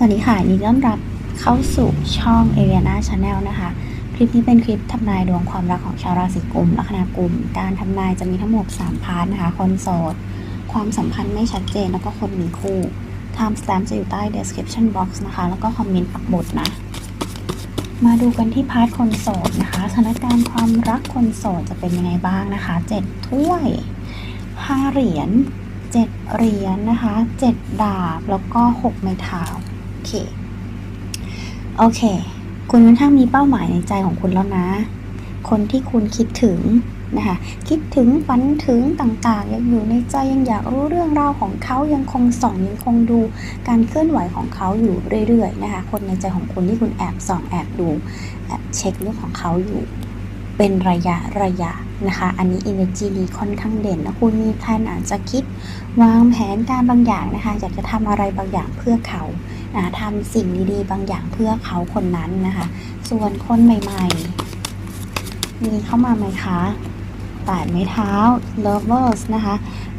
สวัสดีค่ะยินดีต้อนรับเข้าสู่ช่อง a r i a n a Channel นะคะ คลิปนี้เป็นคลิปทำนายดวงความรักของชาวราศีกุมลัคนากุม การทำนายจะมีทั้งหมด 3 พาร์ทนะคะ คนโสด ความสัมพันธ์ไม่ชัดเจนแล้วก็คนมีคู่ time stamp จะอยู่ใต้ description box นะคะ แล้วก็คอมเมนต์ปักหมุดนะ มาดูกันที่พาร์ทคนโสดนะคะสถานการณ์ความรักคนโสดจะเป็นยังไงบ้างนะคะ 7 ถ้วย5เหรียญ7เหรียญนะคะ 7 ดาบแล้วก็ 6 ไม้เท้า เค โอเค คุณค่อนข้างมีเป้าหมายในใจของคุณแล้วนะ คนที่คุณคิดถึงนะคะ คิดถึงฝันถึงต่างๆ ยังอยู่ในใจยังอยากรู้เรื่องราวของเขายังคงส่องยังคงดูการเคลื่อนไหวของเขาอยู่เรื่อยๆนะคะ คนในใจของคุณที่คุณแอบส่องแอบดูแอบเช็คเรื่องของเขาอยู่ เป็นระยะระยะนะคะ อันนี้ energy ดีค่อนข้างเด่นนะคุณมีแพลนอาจจะคิดวางแผนการบางอย่างนะคะ อยากจะทำอะไรบางอย่างเพื่อเขาทำสิ่งดีๆ บางอย่างเพื่อเขาคนนั้นนะคะ ส่วนคนใหม่ๆ มีเข้ามาไหมคะแปดไม้เท้า lovers นะคะ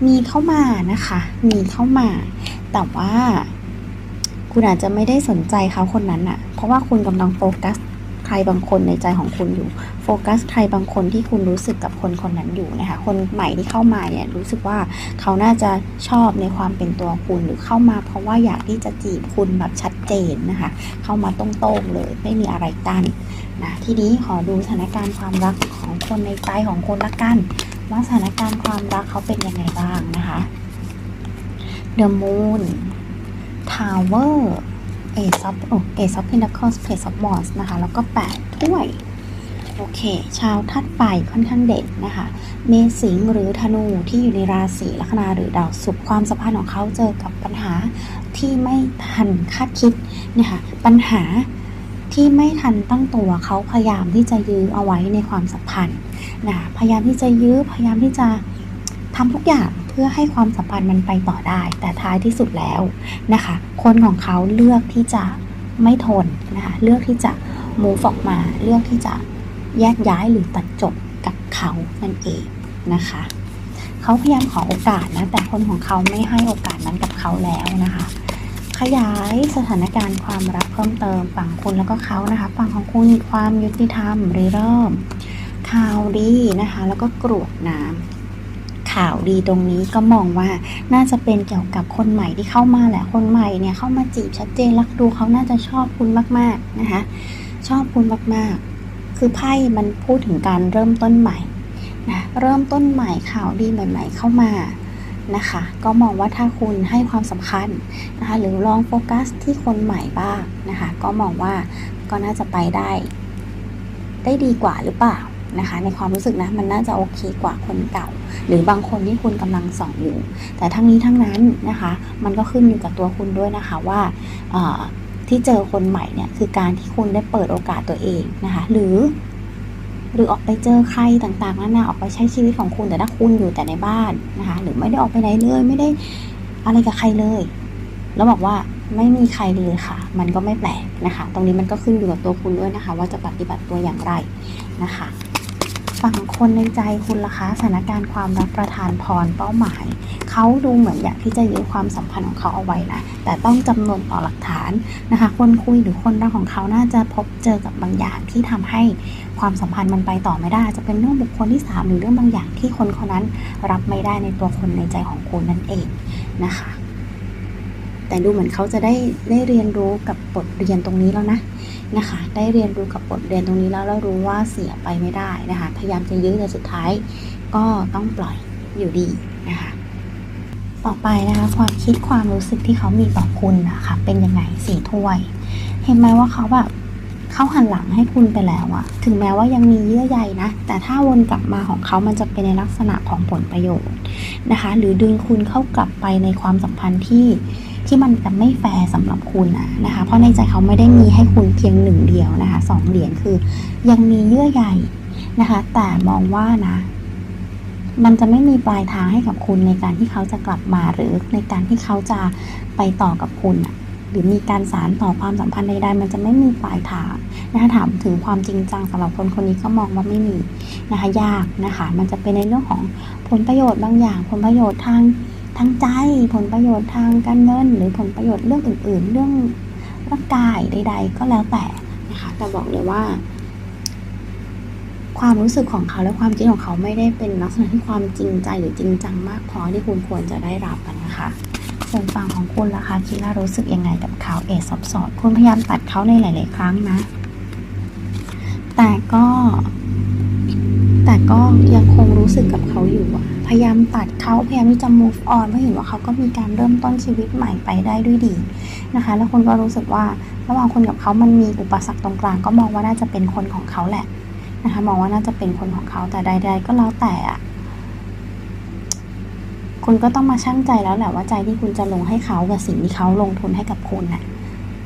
มีเข้ามานะคะ มีเข้ามา แต่ว่า คุณอาจจะไม่ได้สนใจเขาคนนั้นอะเพราะว่าคุณกำลังโฟกัส รบางคนในใจของคุณอยู่ โฟกัสใครบางคนที่คุณรู้สึกกับคนคนนั้นอยู่นะคะ คนใหม่ที่เข้ามาเนี่ยรู้สึกว่าเขาน่าจะชอบในความเป็นตัวคุณหรือเข้ามา เพราะว่าอยากที่จะจีบคุณแบบชัดเจนนะคะ เข้ามาตรงๆเลยไม่มีอะไรกั้นนะทีนี้ขอดูสถานการณ์ความรักของคนในใจของคนละกัน ว่าสถานการณ์ความรักเขาเป็นยังไงบ้างนะคะ The Moon Tower Ace of โอ้ Ace of Pentacles Page of Wands นะคะ แล้วก็8ถ้วย โอเค ชาวทัดไฟค่อนข้างเด่นนะคะ เมษสิงหรือธนูที่อยู่ในราศีลัคนาหรือดาวศุกร์ความสัมพันธ์ของเขาเจอกับปัญหาที่ไม่ทันคาดคิดนะคะปัญหาที่ไม่ทันตั้งตัวเขาพยายามที่จะยื้อเอาไว้ในความสัมพันธ์นะพยายามที่จะยื้อพยายามที่จะทำทุกอย่าง พื่อให้ความสัมพันธ์มันไปต่อได้ แต่ท้ายที่สุดแล้วนะคะ คนของเขาเลือกที่จะไม่ทนนะคะเลือกที่จะ move ออกมา เลือกที่จะแยกย้ายหรือตัดจบกับเขานั่นเองนะคะเขาพยายามขอโอกาสนะแต่คนของเขาไม่ให้โอกาสนั้นกับเขาแล้วนะคะ ขยายสถานการณ์ความรักเพิ่มเติมฝั่งคุณแล้วก็เขานะคะฝั่งของคุณมีความยุติธรรมริเริ่มข่าวดีนะคะ แล้วก็กรวดน้ำ ข่าวดีตรงนี้ก็มองว่าน่าจะเป็นเกี่ยวกับคนใหม่ที่เข้ามาแหละคนใหม่เนี่ยเข้ามาจีบชัดเจนรักดูเขาน่าจะชอบคุณมากๆนะคะชอบคุณมากๆ คือไพ่มันพูดถึงการเริ่มต้นใหม่นะเริ่มต้นใหม่ข่าวดีใหม่ ๆ เข้ามานะคะก็มองว่าถ้าคุณให้ความสำคัญนะคะหรือลองโฟกัสที่คนใหม่บ้างนะคะก็มองว่าก็น่าจะไปได้ ได้ดีกว่าหรือเปล่า นะคะ ในความรู้สึกนะมันน่าจะโอเคกว่าคนเก่า หรือบางคนที่คุณกำลังส่องอยู่ แต่ทั้งนี้ทั้งนั้นนะคะ มันก็ขึ้นอยู่กับตัวคุณด้วยนะคะว่าที่เจอคนใหม่เนี่ยคือการที่คุณได้เปิดโอกาสตัวเองนะคะ หรือ หรือออกไปเจอใครต่างๆนั่นนะออกไปใช้ชีวิตของคุณแต่ถ้าคุณอยู่แต่ในบ้านนะคะ หรือไม่ได้ออกไปไหนเลยไม่ได้อะไรกับใครเลย แล้วบอกว่าไม่มีใครเลยค่ะ มันก็ไม่แปลกนะคะ ตรงนี้มันก็ขึ้นอยู่กับตัวคุณด้วยนะคะ ว่าจะปฏิบัติตัวอย่างไรนะคะ ฝั่งคนในใจคุณล่ะคะสถานการณ์ความรักประทานพรเป้าหมาย เขาดูเหมือนอยากที่จะยื้อความสัมพันธ์ของเขาเอาไว้นะแต่ต้องจำนวนต่อหลักฐานนะคะ คนคุยหรือคนรักของเขาน่าจะพบเจอกับบางอย่างที่ทำให้ความสัมพันธ์มันไปต่อไม่ได้จะเป็นเรื่องบุคคลที่สามหรือเรื่องบางอย่างที่คนคนนั้นรับไม่ได้ในตัวคนในใจของคุณนั่นเองนะคะ แต่ดูเหมือนเขาจะได้ได้เรียนรู้กับบทเรียนตรงนี้แล้วนะนะคะ ได้เรียนรู้กับบทเรียนตรงนี้แล้วแล้วรู้ว่าเสียไปไม่ได้นะคะ พยายามจะยื้อแต่สุดท้าย ก็ต้องปล่อยอยู่ดีนะคะต่อไปนะคะ ความคิดความรู้สึกที่เขามีต่อคุณนะคะเป็นยังไงสี่ถ้วย เห็นไหมว่าเขาแบบเขาหันหลังให้คุณไปแล้วอะถึงแม้ว่ายังมีเยื่อใยนะ แต่ถ้าวนกลับมาของเขามันจะเป็นในลักษณะของผลประโยชน์นะคะ หรือดึงคุณเข้ากลับไปในความสัมพันธ์ที่ ที่มันจะไม่แฟร์สำหรับคุณอะนะคะ เพราะในใจเขาไม่ได้มีให้คุณเพียงหนึ่งเดียวนะคะสองเหรียญคือ ยังมีเยื่อใยนะคะ แต่มองว่านะ มันจะไม่มีปลายทางให้กับคุณในการที่เขาจะกลับมาหรือในการที่เขาจะไปต่อกับคุณหรือมีการสารต่อความสัมพันธ์ใดๆ มันจะไม่มีปลายทางนะคะถามถึงความจริงจังสำหรับคนคนนี้ก็มองว่าไม่มีนะคะยากนะคะ มันจะเป็นในเรื่องของผลประโยชน์บางอย่าง ผลประโยชน์ทาง ทางใจ ผลประโยชน์ทางการเงิน หรือผลประโยชน์เรื่องอื่น ๆ เรื่องร่างกายใด ๆ ก็แล้วแต่นะคะแต่บอกเลยว่า ความรู้สึกของเขาและความคิดของเขาไม่ได้เป็นลักษณะที่ความจริงใจหรือจริงจังมากพอที่คุณควรจะได้รับนะคะ ส่วนฝั่งของคุณล่ะคะคิดว่ารู้สึกยังไงกับเขาเอซับสอดคุณพยายามตัดเขาในหลาย ๆ ครั้งนะ แต่ก็ แต่ก็ยังคงรู้สึกกับเขาอยู่อะพยายามตัดเขาพยายามที่จะ move on เพราะเห็นว่าเขาก็มีการเริ่มต้นชีวิตใหม่ไปได้ด้วยดีนะคะ แล้วคุณก็รู้สึกว่าระหว่างคุณกับเขามันมีอุปสรรคตรงกลาง ก็มองว่าน่าจะเป็นคนของเขาแหละนะคะมองว่าน่าจะเป็นคนของเขาแต่ใด ๆ ก็แล้วแต่อะคุณก็ต้องมาชั่งใจแล้วแหละว่าใจที่คุณจะลงให้เขากับสิ่งที่เขาลงทุนให้กับคุณน่ะ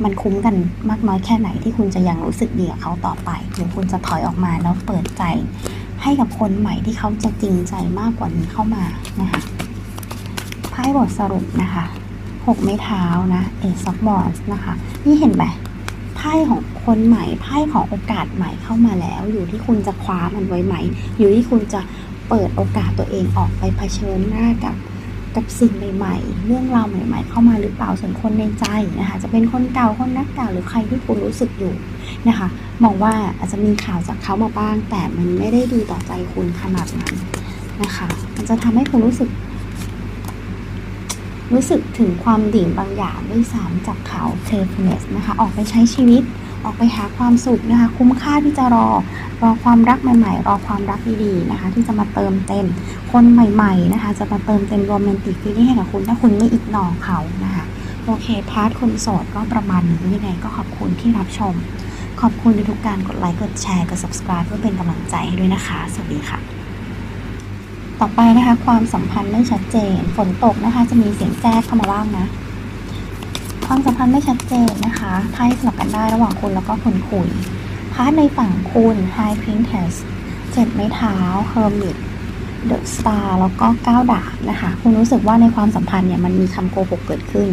มันคุ้มกันมากน้อยแค่ไหนที่คุณจะยังรู้สึกดีกับเขาต่อไปหรือคุณจะถอยออกมาแล้วเปิดใจ ให้กับคนใหม่ที่เขาจะจริงใจมากกว่านี้เข้ามานะคะไพ่บทสรุปนะคะหกไม้เท้านะเอซอกบอสนะคะ นี่เห็นไหมไพ่ของคนใหม่ไพ่ของโอกาสใหม่เข้ามาแล้ว อยู่ที่คุณจะคว้ามันไว้ไหม อยู่ที่คุณจะเปิดโอกาสตัวเองออกไปเผชิญหน้ากับ กับสิ่งใหม่ ๆ เรื่องราวใหม่ ๆ เข้ามาหรือเปล่าส่วนคนในใจนะคะจะเป็นคนเก่าคนนักเก่าหรือใครที่คุณรู้สึกอยู่นะคะมองว่าอาจจะมีข่าวจากเขามาบ้าง แต่มันไม่ได้ดีต่อใจคุณขนาดนั้นนะคะมันจะทำให้คุณรู้สึก รู้สึกถึงความดิ่งบางอย่างด้วยซ้ำจากเขา playfulness นะคะออกไปใช้ชีวิต ออกไปหาความสุขนะคะ คุ้มค่าที่จะรอ รอความรักใหม่ๆ รอความรักดีๆนะคะ ที่จะมาเติมเต็มคนใหม่ๆนะคะ จะมาเติมเต็มโรแมนติกฟีลลิ่งให้กับคุณถ้าคุณไม่อิกนองเขานะคะ โอเค พาร์ทคนโสดก็ประมาณนี้ยังไงก็ขอบคุณที่รับชม ขอบคุณในทุกการกดไลค์กดแชร์กด subscribe เพื่อเป็นกำลังใจให้ด้วยนะคะ สวัสดีค่ะต่อไปนะคะ ความสัมพันธ์ไม่ชัดเจนฝนตกนะคะ จะมีเสียงแจ้เข้ามาบ้างนะ ความสัมพันธ์ไม่ชัดเจนนะคะไพ่สลับกันได้ระหว่างคุณแล้วก็คนคุยพาร์ทในฝั่งคุณ High Princess เจ็ดไม้เท้า Hermit The Star แล้วก็ก้าวดาบนะคะ คุณรู้สึกว่าในความสัมพันธ์เนี่ยมันมีคำโกหกเกิดขึ้น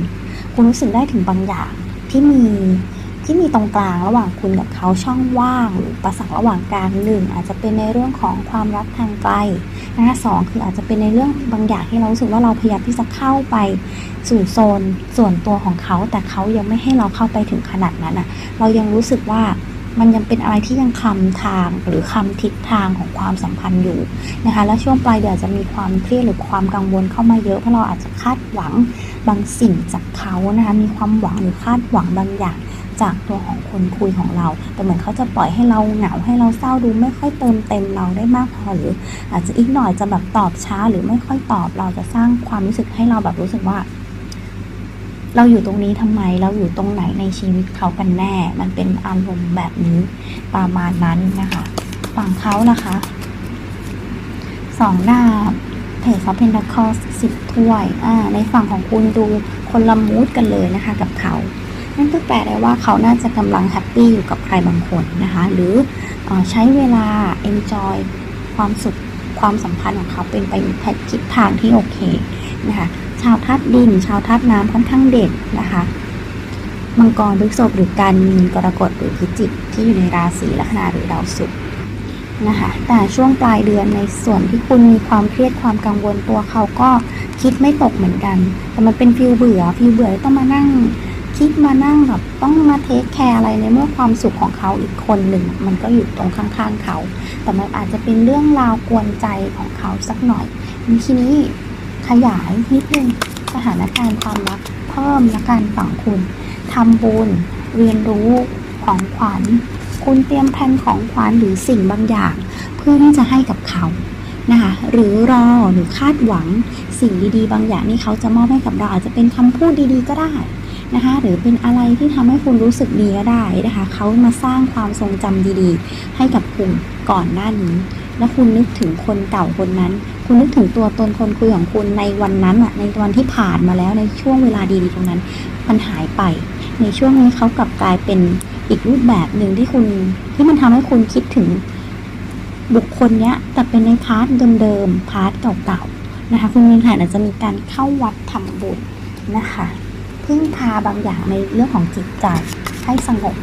คุณรู้สึกได้ถึงบางอย่างที่มี ที่มีตรงกลางระหว่างคุณกับเขาช่องว่างหรือประสักระหว่างกลางหนึ่งอาจจะเป็นในเรื่องของความรักทางไกลนะคะสองคืออาจจะเป็นในเรื่องบางอย่างที่เรารู้สึกว่าเราพยายามที่จะเข้าไปสู่โซนส่วนตัวของเขา แต่เขายังไม่ให้เราเข้าไปถึงขนาดนั้นอะเรายังรู้สึกว่ามันยังเป็นอะไรที่ยังคำทางหรือคำทิศทางของความสัมพันธ์อยู่นะคะและช่วงปลายเดือนจะมีความเครียดหรือความกังวลเข้ามาเยอะเพราะเราอาจจะคาดหวังบางสิ่งจากเขานะคะมีความหวังหรือคาดหวังบางอย่าง จากตัวของคนคุยของเรา แต่เหมือนเขาจะปล่อยให้เราเหงาให้เราเศร้าดูไม่ค่อยเติมเต็มเราได้มากพอหรือ อาจจะอีกหน่อยจะแบบตอบช้าหรือไม่ค่อยตอบเราจะสร้างความรู้สึกให้เราแบบรู้สึกว่า เราอยู่ตรงนี้ทำไมเราอยู่ตรงไหนในชีวิตเขากันแน่ มันเป็นอารมณ์แบบนี้ประมาณนั้นนะคะฝั่งเขานะคะสองดาบเพจเขาเป็นดัคคอสสิบถ้วย อ่า ในฝั่งของคุณดูคนละมูดกันเลยนะคะกับเขา นั่นก็แปลได้ว่าเขาน่าจะกำลังแฮปปี้อยู่กับใครบางคนนะคะ หรืออใช้เวลา enjoy ความสุขความสัมพันธ์ของเขาเป็นไปในทิศทางที่โอเคนะคะ ชาวธาตุดิน ชาวธาตุน้ำค่อนข้างเด่นนะคะมังกรพฤษภหรือการมีนกรกฎหรือพิจิกที่อยู่ในราศีลัคนาหรือดาวศุกร์นะคะแต่ช่วงปลายเดือนในส่วนที่คุณมีความเครียดความกังวลตัวเขาก็คิดไม่ตกเหมือนกัน แต่มันเป็นฟิลเบื่อฟิลเบื่อต้องมานั่ง คิดมานั่งแบบต้องมาเทคแคร์อะไรในเมื่อความสุขของเขาอีกคนหนึ่ง มันก็อยู่ตรงข้างๆเขา แต่มันอาจจะเป็นเรื่องราวกวนใจของเขาสักหน่อยทีนี้ขยายนิดนึงสถานการณ์ความรักเพิ่มและการฝังคุณทำบุญเรียนรู้ของขวัญ คุณเตรียมแผนของขวัญหรือสิ่งบางอย่าง เพื่อที่จะให้กับเขานะคะหรือรอหรือคาดหวังสิ่งดีๆ บางอย่างที่เขาจะมอบให้กับเราอาจจะเป็นคำพูดดีๆ ก็ได้ นะคะ หรือเป็นอะไรที่ทำให้คุณรู้สึกดีก็ได้นะคะเขามาสร้างความทรงจำดีๆ ให้กับคุณก่อนหน้านี้ และคุณนึกถึงคนเก่าคนนั้น คุณนึกถึงตัวตนคนคุยของคุณในวันนั้นอะในวันที่ผ่านมาแล้วในช่วงเวลาดีๆตรงนั้น มันหายไป ในช่วงนี้เขากลับกลายเป็นอีกรูปแบบหนึ่งที่คุณที่มันทำให้คุณคิดถึงบุคคลเนี้ยแต่เป็นในพาร์ทเดิมๆพาร์ทเก่าๆนะคะ คุณมีแผนอาจจะมีการเข้าวัดทำบุญนะคะ พึ่งพาบางอย่างในเรื่องของจิตใจให้สงบ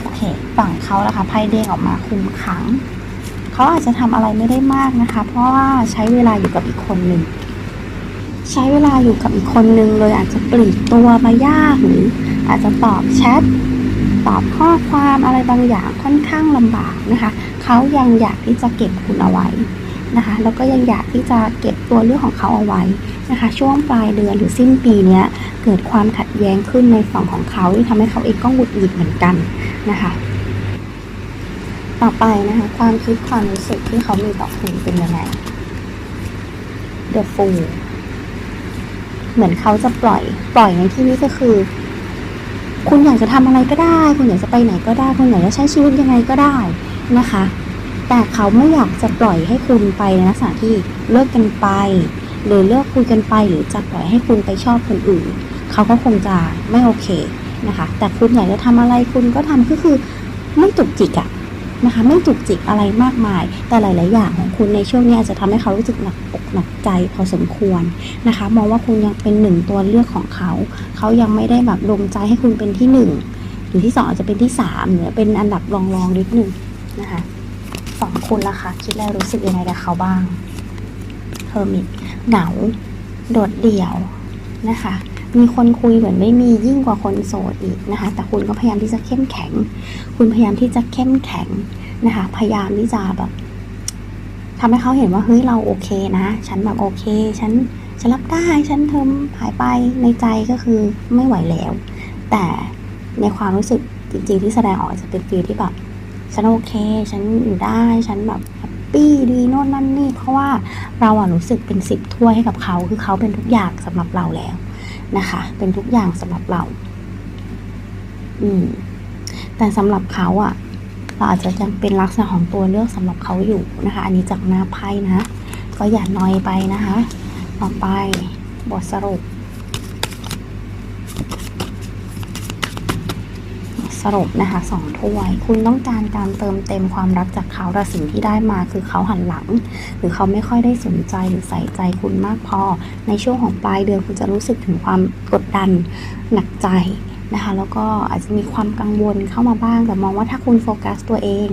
โอเคฝั่งเขาแล้วค่ะไพ่เด้งออกมาคุมขังเขาอาจจะทำอะไรไม่ได้มากนะคะ เพราะว่าใช้เวลาอยู่กับอีกคนหนึ่งใช้เวลาอยู่กับอีกคนนึงเลยอาจจะปลีกตัวมายากหรืออาจจะตอบแชทตอบข้อความอะไรบางอย่างค่อนข้างลำบากนะคะ เขายังอยากที่จะเก็บคุณเอาไว้ นะคะแล้วก็ยังอยากที่จะเก็บตัวเรื่องของเขาเอาไว้นะคะ ช่วงปลายเดือนหรือสิ้นปีเนี้ยเกิดความขัดแย้งขึ้นในฝั่งของเขาที่ทำให้เขาเองก็หงุดหงิดเหมือนกันนะคะต่อไปนะคะความคิดความรู้สึกที่เขามีต่อคุณเป็นยังไง The Fool เหมือนเขาจะปล่อย ปล่อยในที่นี้ก็คือ คุณอยากจะทำอะไรก็ได้ คุณอยากจะไปไหนก็ได้ คุณอยากจะใช้ชีวิตยังไงก็ได้นะคะ แต่เขาไม่อยากจะปล่อยให้คุณไปในลักษณะที่เลิกกันไป หรือเลิกคุยกันไปหรือจะปล่อยให้คุณไปชอบคนอื่น เขาก็คงจะไม่โอเคนะคะ แต่คุณอยากจะทำอะไรคุณก็ทำก็คือไม่จุกจิกอะนะคะไม่จุกจิกอะไรมากมาย แต่หลาย ๆ อย่างของคุณในช่วงนี้อาจจะทำให้เขารู้สึกหนักอกหนักใจพอสมควรนะคะ มองว่าคุณยังเป็นหนึ่งตัวเลือกของเขา เขายังไม่ได้แบบลงใจให้คุณเป็นที่หนึ่งหรือที่สองอาจจะเป็นที่สามหรือเป็นอันดับรองๆนิดหนึ่งนะคะ สองคุณล่ะคะคิดแล้วรู้สึกยังไงกับเขาบ้างเฮอร์มิตเหงา โดดเดี่ยวนะคะ มีคนคุยเหมือนไม่มียิ่งกว่าคนโสดอีกนะคะ แต่คุณก็พยายามที่จะเข้มแข็ง คุณพยายามที่จะเข้มแข็งนะคะ พยายามที่จะแบบทำให้เขาเห็นว่าเฮ้ยเราโอเคนะ ฉันแบบโอเค ฉันฉันรับได้ ฉันเทอมหายไปในใจก็คือไม่ไหวแล้ว แต่ในความรู้สึกจริง ๆ ที่แสดงออกจะเป็นฟีลที่แบบ ฉันโอเค ฉันอยู่ได้ ฉันแบบแฮปปี้ดีโน่นนั่นนี่ เพราะว่าเราอะรู้สึกเป็นสิบถ้วยให้กับเขา คือเขาเป็นทุกอย่างสำหรับเราแล้วนะคะ เป็นทุกอย่างสำหรับเรา อืม แต่สำหรับเขาอะเราอาจจะยังเป็นลักษณะของตัวเลือกสำหรับเขาอยู่นะคะ อันนี้จากหน้าไพ่นะ ก็อย่าน้อยไปนะคะ ต่อไปบทสรุป ส รุปนะคะสองถ้วย คุณต้องการการเติมเต็มความรักจากเขาแต่สิ่งที่ได้มาคือเขาหันหลัง หรือเขาไม่ค่อยได้สนใจหรือใส่ใจคุณมากพอ ในช่วงของปลายเดือนคุณจะรู้สึกถึงความกดดันหนักใจนะคะแล้วก็อาจจะมีความกังวลเข้ามาบ้าง แต่มองว่าถ้าคุณโฟกัสตัวเอง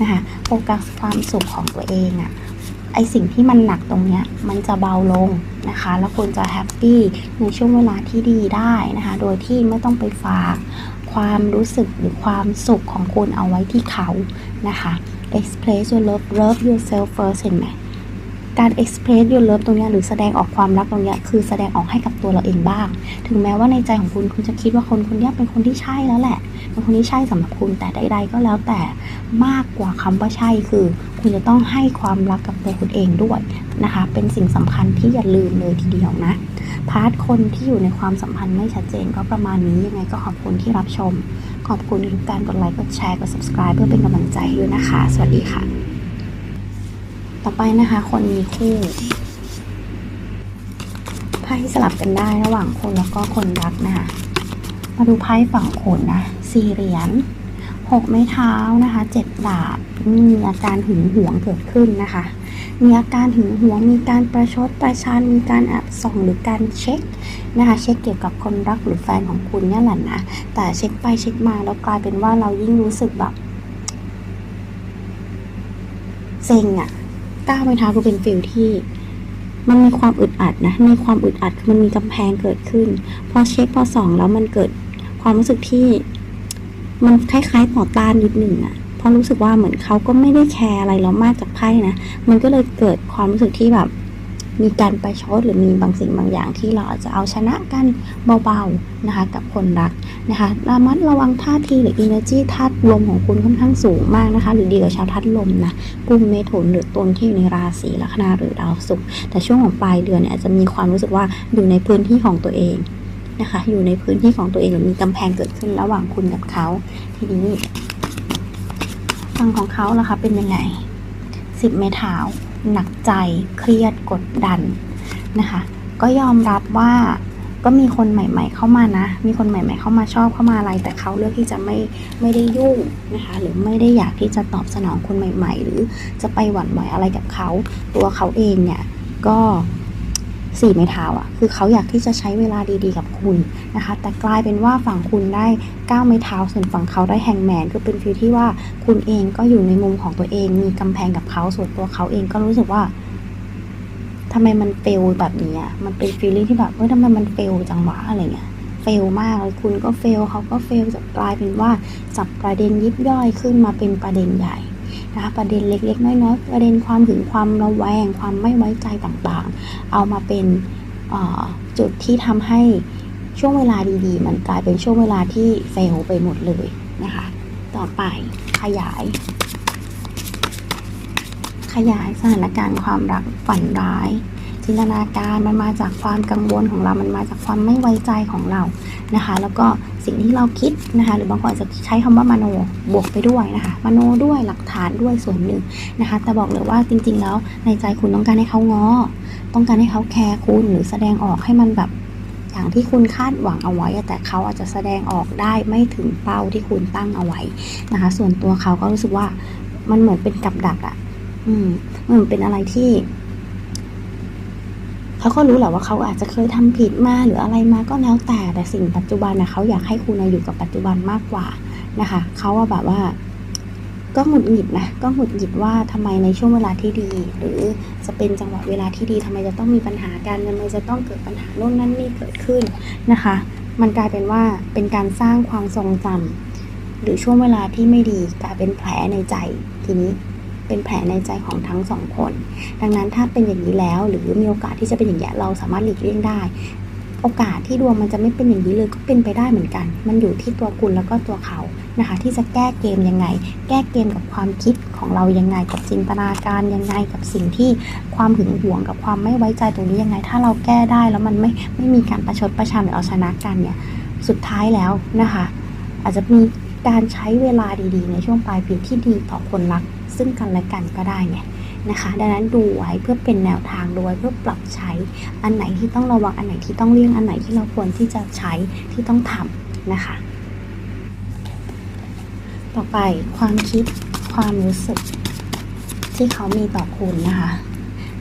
นะคะโฟกัสความสุขของตัวเองอะไอสิ่งที่มันหนักตรงเนี้ยมันจะเบาลงนะคะ แล้วคุณจะแฮปปี้ในช่วงเวลาที่ดีได้นะคะ โดยที่ไม่ต้องไปฝาก ความรู้สึกหรือความสุขของคุณเอาไว้ที่เขานะคะ express your love love yourself first เห็นไหมการ express your love ตรงเนี้ยหรือแสดงออกความรักตรงเนี้ยคือแสดงออกให้กับตัวเราเองบ้าง ถึงแม้ว่าในใจของคุณคุณจะคิดว่าคนคนนี้เป็นคนที่ใช่แล้วแหละเป็นคนที่ใช่สำหรับคุณแต่ใดๆก็แล้วแต่มากกว่าคำว่าใช่คือ คุณจะต้องให้ความรักกับตัวคุณเองด้วยนะคะ เป็นสิ่งสำคัญที่อย่าลืมเลยทีเดียวนะ พาร์ทคนที่อยู่ในความสัมพันธ์ไม่ชัดเจนก็ประมาณนี้ยังไงก็ขอบคุณที่รับชม ขอบคุณทุกการกดไลค์กดแชร์กด subscribe เพื่อเป็นกำลังใจให้ด้วยนะคะ สวัสดีค่ะ ต่อไปนะคะ คนมีคู่ไพ่สลับกันได้ระหว่างคนแล้วก็คนรักนะคะมาดูไพ่ฝั่งคนนะสี่เหรียญหกไม้เท้านะคะเจ็ดดาบมีอาการหึงหวงเกิดขึ้นนะคะ มีอาการหึงหวง มีการประชดประชันมีการแอบส่องหรือการเช็คนะคะเช็คเกี่ยวกับคนรักหรือแฟนของคุณเนี่ยแหละนะแต่เช็คไปเช็คมาแล้วกลายเป็นว่าเรายิ่งรู้สึกแบบเซ็งอะก้าวไม้เท้าคือเป็นฟิลที่มันมีความอึดอัดนะมีความอึดอัดมันมีกำแพงเกิดขึ้น พอเช็คพอส่องแล้วมันเกิดความรู้สึกที่ มันคล้ายๆต่อต้านนิดหนึ่งอะ เพราะรู้สึกว่าเหมือนเขาก็ไม่ได้แคร์อะไรเรามากจากไพ่นะ มันก็เลยเกิดความรู้สึกที่แบบ มีการไปชดหรือมีบางสิ่งบางอย่างที่เราอาจจะเอาชนะกันเบาๆนะคะ กับคนรักนะคะระมัดระวังท่าทีหรือ energy ธาตุลมของคุณค่อนข้างสูงมากนะคะ หรือดีกับชาวธาตุลมนะกุมเมถุนหรือตนที่อยู่ในราศีลัคนาหรือดาวศุกร์แต่ช่วงของปลายเดือนเนี่ยอาจจะมีความรู้สึกว่าอยู่ในพื้นที่ของตัวเองนะคะ อยู่ในพื้นที่ของตัวเองหรือมีกำแพงเกิดขึ้นระหว่างคุณกับเขาทีนี้ ฝั่งของเขาล่ะคะเป็นยังไงสิบไม้เท้าหนักใจเครียดกดดันนะคะ ก็ยอมรับว่าก็มีคนใหม่ ๆ เข้ามานะ มีคนใหม่ ๆ เข้ามาชอบเข้ามาอะไร แต่เขาเลือกที่จะไม่ไม่ได้ยุ่งนะคะ หรือไม่ได้อยากที่จะตอบสนองคนใหม่ ๆ หรือจะไปหวั่นไหวอะไรกับเขา ตัวเขาเองเนี่ยก็ สี่ไม้เท้าอะคือเขาอยากที่จะใช้เวลาดีๆ กับคุณนะคะ แต่กลายเป็นว่าฝั่งคุณได้เก้าไม้เท้า ส่วนฝั่งเขาได้แฮงแมนก็เป็นฟีลที่ว่าคุณเองก็อยู่ในมุมของตัวเองมีกำแพงกับเขาส่วนตัวเขาเองก็รู้สึกว่าทำไมมันเฟลแบบนี้อะมันเป็นฟีลลิ่งที่แบบเฮ้ยทำไมมันเฟลจังหวะอะไรเงี้ยเฟลมากเลยคุณก็เฟลเขาก็เฟลจะกลายเป็นว่าจับประเด็นยิบย่อยขึ้นมาเป็นประเด็นใหญ่ นะคะประเด็นเล็กๆ น้อยๆ ประเด็นความถึงความระแวง ความไม่ไว้ใจต่างๆ เอามาเป็นจุดที่ทำให้ช่วงเวลาดีๆ มันกลายเป็นช่วงเวลาที่เฟลไปหมดเลยนะคะ ต่อไปขยาย ขยายสถานการณ์ความรักฝันร้าย จินตนาการมันมาจากความกังวลของเรา มันมาจากความไม่ไว้ใจของเรานะคะ แล้วก็สิ่งที่เราคิดนะคะ หรือบางคนอาจจะใช้คำว่ามโนบวกไปด้วยนะคะ มโนด้วยหลักฐานด้วยส่วนหนึ่งนะคะ แต่บอกเลยว่าจริง ๆ แล้วในใจคุณต้องการให้เขางอ ต้องการให้เขาแคร์คุณหรือแสดงออกให้มันแบบอย่างที่คุณคาดหวังเอาไว้ แต่เขาอาจจะแสดงออกได้ไม่ถึงเป้าที่คุณตั้งเอาไว้นะคะ ส่วนตัวเขาก็รู้สึกว่ามันเหมือนเป็นกับดักอะอืมมันเหมือนเป็นอะไรที่ เขาก็รู้แหละว่าเขาอาจจะเคยทำผิดมาหรืออะไรมาก็แล้วแต่แต่สิ่งปัจจุบันนะเขาอยากให้คุณอยู่กับปัจจุบันมากกว่านะคะเขาว่าแบบว่าก็หงุดหงิดนะก็หงุดหงิดว่าทำไมในช่วงเวลาที่ดี หรือจะเป็นจังหวะเวลาที่ดีทำไมจะต้องมีปัญหาการเงินทำไมจะต้องเกิดปัญหาโน่นนั่นนี่เกิดขึ้นนะคะ มันกลายเป็นว่าเป็นการสร้างความทรงจำหรือช่วงเวลาที่ไม่ดีกลายเป็นแผลในใจทีนี้ เป็นแผลในใจของทั้งสองคน ดังนั้นถ้าเป็นอย่างนี้แล้ว หรือมีโอกาสที่จะเป็นอย่างนี้เราสามารถหลีกเลี่ยงได้ โอกาสที่ดวงมันจะไม่เป็นอย่างนี้เลยก็เป็นไปได้เหมือนกัน มันอยู่ที่ตัวคุณแล้วก็ตัวเขานะคะ ที่จะแก้เกมยังไง แก้เกมกับความคิดของเรายังไง กับจินตนาการยังไงกับสิ่งที่ความหึงหวงกับความไม่ไว้ใจตรงนี้ยังไง ถ้าเราแก้ได้แล้วมันไม่ไม่มีการประชดประชันหรือเอาชนะกันเนี่ยสุดท้ายแล้วนะคะ อาจจะมี การใช้เวลาดีๆ ในช่วงปลายปีที่ดีต่อคนรัก ซึ่งกันและกันก็ได้ไงนะคะดังนั้นดูไว้เพื่อเป็นแนวทางดูไว้เพื่อปรับใช้อันไหนที่ต้องระวังอันไหนที่ต้องเลี่ยงอันไหนที่เราควรที่จะใช้ที่ต้องทำนะคะ ต่อไปความคิดความรู้สึก ที่เขามีต่อคุณนะคะ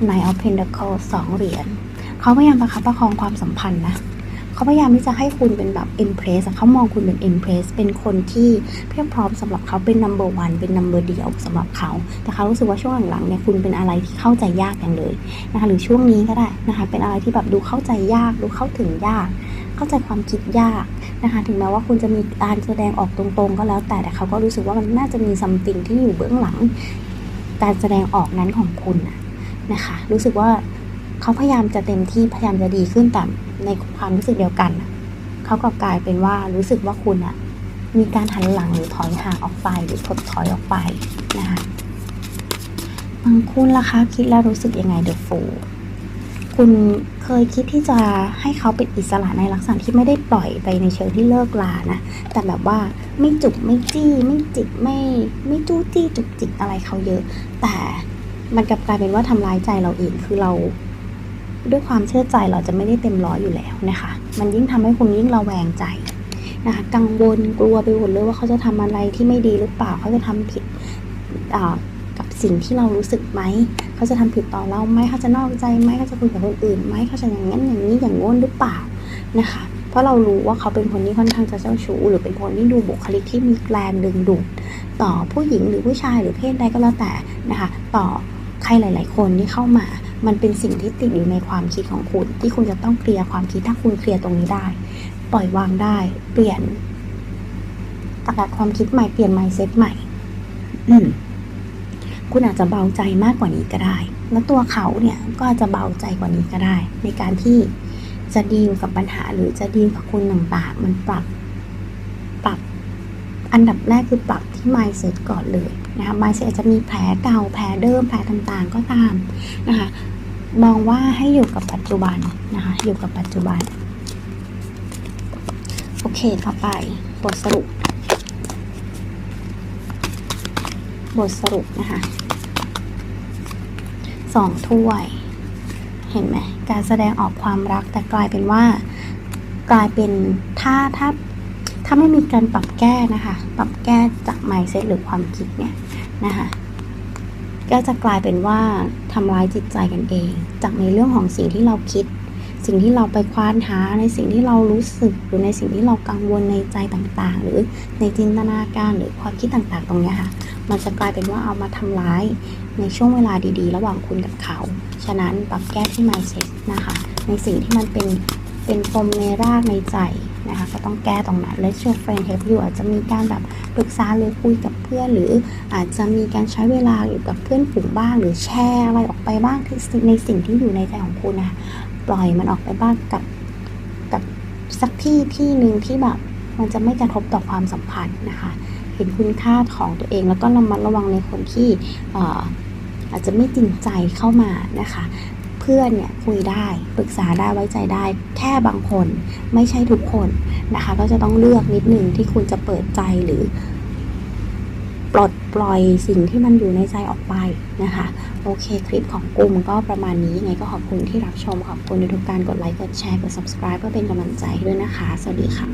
Nine of Pentacles สองเหรียญเขาพยายามประคับประคองความสัมพันธ์นะ เขาพยายามที่จะให้คุณเป็นแบบ impress อะเขามองคุณเป็น impress เป็นคนที่เพียบพร้อมสำหรับเขาเป็น number one เป็น number เดียวสำหรับเขา แต่เขารู้สึกว่าช่วงหลังๆเนี่ยคุณเป็นอะไรที่เข้าใจยากอย่างเลยนะคะหรือช่วงนี้ก็ได้นะคะเป็นอะไรที่แบบดูเข้าใจยากดูเข้าถึงยากเข้าใจความคิดยากนะคะถึงแม้ว่าคุณจะมีการแสดงออกตรงๆ ก็แล้วแต่แต่เขาก็รู้สึกว่ามันน่าจะมี something ที่อยู่เบื้องหลัง การแสดงออกนั้นของคุณนะคะ รู้สึกว่า เขาพยายามจะเต็มที่พยายามจะดีขึ้นแต่ในความรู้สึกเดียวกันเขากลับกลายเป็นว่ารู้สึกว่าคุณอะมีการหันหลังหรือถอยห่างออกไปหรือถดถอยออกไปนะคะบางคุณล่ะคะคิดแล้วรู้สึกยังไงเดอะฟูคุณเคยคิดที่จะให้เขาเป็นอิสระในลักษณะที่ไม่ได้ปล่อยไปในเชิงที่เลิกลานะแต่แบบว่าไม่จุกไม่จี้ไม่จิกไม่ไม่จู้จี้จุกจิกอะไรเขาเยอะ แต่มันกลับกลายเป็นว่าทำร้ายใจเราเองคือเรา ด้วยความเชื่อใจเราจะไม่ได้เต็มร้อยอยู่แล้วนะคะ มันยิ่งทำให้คุณยิ่งระแวงใจนะคะกังวลกลัวไปหมดเลยว่าเขาจะทำอะไรที่ไม่ดีหรือเปล่าเขาจะทำผิดกับสิ่งที่เรารู้สึกไหมเขาจะทำผิดต่อเราไหมเขาจะนอกใจไหมเขาจะคุยกับคนอื่นไหมเขาจะอย่างนั้นอย่างนี้อย่างโน้นหรือเปล่านะคะ เพราะเรารู้ว่าเขาเป็นคนที่ค่อนข้างจะเจ้าชู้หรือเป็นคนที่ดูบุคลิกที่มีแรงดึงดูดต่อผู้หญิงหรือผู้ชายหรือเพศใดก็แล้วแต่นะคะ ต่อใครหลาย ๆ คนที่เข้ามา มันเป็นสิ่งที่ติดอยู่ในความคิดของคุณ ที่คุณจะต้องเคลียร์ความคิดถ้าคุณเคลียร์ตรงนี้ได้ ปล่อยวางได้ เปลี่ยนตรรกะความคิดใหม่เปลี่ยน mindset ใหม่อืมคุณอาจจะเบาใจมากกว่านี้ก็ได้ แล้วตัวเขาเนี่ยก็อาจจะเบาใจกว่านี้ก็ได้ ในการที่จะดีลกับปัญหาหรือจะดีลกับคุณต่างๆ มันปรับ ปรับ อันดับแรกคือปรับที่ mindset ก่อนเลย นะคะ mindset อาจจะมีแผลเก่าแผลเดิมแผลต่างๆก็ตามนะคะมองว่าให้อยู่กับปัจจุบันนะคะอยู่กับปัจจุบัน โอเคต่อไปบทสรุป บทสรุปนะคะสองถ้วย เห็นไหมการแสดงออกความรักแต่กลายเป็นว่า กลายเป็นถ้าถ้าถ้าไม่มีการปรับแก้นะคะ ปรับแก้จาก mindset หรือความคิดเนี่ย นะคะก็จะกลายเป็นว่าทำร้ายจิตใจกันเอง จากในเรื่องของสิ่งที่เราคิด สิ่งที่เราไปคว้านหาในสิ่งที่เรารู้สึกหรือในสิ่งที่เรากังวลในใจต่างๆ หรือในจินตนาการหรือความคิดต่างๆ ตรงนี้ค่ะ มันจะกลายเป็นว่าเอามาทำร้ายในช่วงเวลาดีๆ ระหว่างคุณกับเขา ฉะนั้นปรับแก้ที่ mindset นะคะ ในสิ่งที่มันเป็น เป็นปมในรากในใจนะคะก็ต้องแก้ตรงนั้น Let your friend help you อาจจะมีการแบบปรึกษาหรือคุยกับเพื่อน หรืออาจจะมีการใช้เวลาอยู่กับเพื่อนฝูงบ้าง หรือแชร์อะไรออกไปบ้างที่ในสิ่งที่อยู่ในใจของคุณนะคะปล่อยมันออกไปบ้างกับกับสักที่ที่หนึ่งที่แบบมันจะไม่กระทบต่อความสัมพันธ์นะคะ เห็นคุณค่าของตัวเองแล้วก็ระมัดระวังในคนที่อาจจะไม่จริงใจเข้ามานะคะ พื่อนเนี่ยคุยได้ปรึกษาได้ไว้ใจได้ แค่บางคนไม่ใช่ทุกคนนะคะ ก็จะต้องเลือกนิดนึงที่คุณจะเปิดใจหรือ ปลดปล่อยสิ่งที่มันอยู่ในใจออกไปนะคะ โอเคคลิปของกลุ่มก็ประมาณนี้ยังไงก็ขอบคุณที่รับชม ขอบคุณในทุกการกดไลค์กดแชร์กด subscribe เพื่อเป็นกำลังใจด้วยนะคะ สวัสดีค่ะ